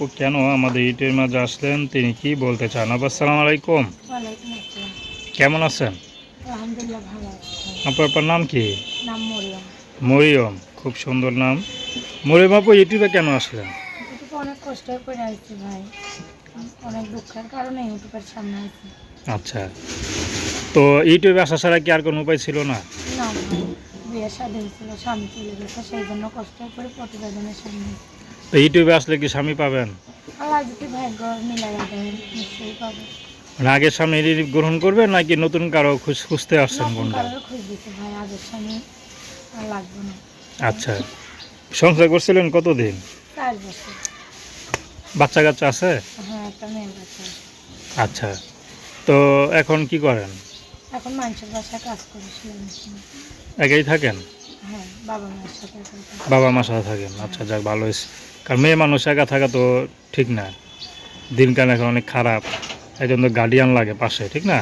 আপু কেন আমাদের ইটের মাঝে আসলেন? তিনি কি বলতে চান? আপু আসসালামু আলাইকুম। কেমন আছেন? আলহামদুলিল্লাহ ভালো আছি। আপু আপনার নাম কি? মরিয়ম। খুব সুন্দর নাম। মরিয়ম আপু ইউটিউবে কেন আসলেন? অনেক কষ্ট করে আসছি ভাই। অনেক দুঃখের কারণে ইউটিউবের সামনে আছি আচ্ছা। তো ইউটিউবে আসা ছাড়া কি আর কোনো উপায় ছিল না? না বিয়ে শাদী হয়েছিল স্বামী চলে গেছে সেই জন্য কষ্ট করে প্রতিবেদনের সামনে। তো ইউটিউবে আসলে কি স্বামী পাবেন? পাবো। মানে আগের স্বামী গ্রহণ করবেন নাকি নতুন কারও খুঁজ খুঁজতে আসছেন কোনটা আচ্ছা। সংসার করছিলেন কতদিন? বাচ্চা কাচ্চা আছে? হ্যাঁ আছে। আচ্ছা। তো এখন কি করেন? এখন মানুষের বাসায় কাজ করেছিলাম একাই থাকেন? বাবা মার সাথে থাকেন? আচ্ছা যাক ভালো হয়েছে। কারণ মেয়ে মানুষ একা থাকা তো ঠিক না। দিনকাল এখন অনেক খারাপ। এই জন্য গার্ডিয়ান লাগে পাশে ঠিক না?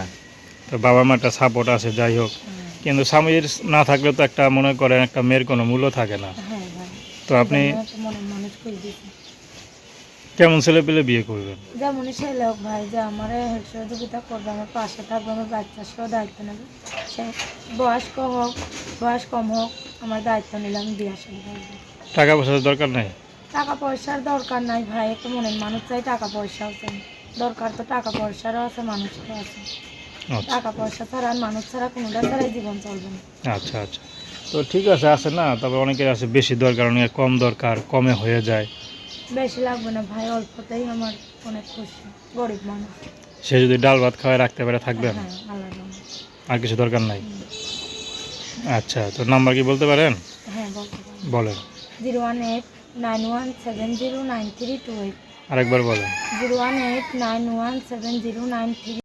তো বাবা মার একটা সাপোর্ট আছে যাই হোক। হ্যাঁ। কিন্তু স্বামীর না থাকলে তো একটা মনে করেন একটা মেয়ের কোনো মূল্য থাকে না। হ্যাঁ তো আপনি জন্য একটা মনের মানুষ খুঁজ দিতে কেমন ছেলে পেলে বিয়ে করবেন যেমনই সে লোক ভাই যে আমার সহযোগিতা করবে আমার পাশে থাকবে আমার বাচ্চার সহ দায়িত্ব নেবে। সে বয়স্ক হোক বয়স কম হোক আমার দায়িত্ব নিলে আমি বিয়ে আসলে টাকা পয়সার দরকার নাই? টাকা পয়সার দরকার নাই ভাই একটা মনের মানুষ চাই টাকা পয়সাও চাই দরকার তো টাকা পয়সারও আছে মানুষেরও আছে। আচ্ছা। টাকা পয়সা ছাড়া আর মানুষ ছাড়া কোনোটা ছাড়াই জীবন চলবে না। আচ্ছা আচ্ছা। তো ঠিক আছে আছে না? তবে অনেকের আছে বেশি দরকার অনেকের কম দরকার কমে হয়ে যায়। বেশি লাগবে না ভাই অল্পতেই আমার অনেক খুশি গরিব মানুষ। সে যদি ডাল ভাত খাওয়ায় রাখতে পারে থাকবেন হ্যাঁ আল্লাহ আর কিছু দরকার নাই? আচ্ছা তো নাম্বার কি বলতে পারেন? হ্যাঁ বলতে পারি বলেন। Zero one eight nine one seven zero nine three two eight. আরেকবার বলেন। Zero one eight nine one seven zero nine three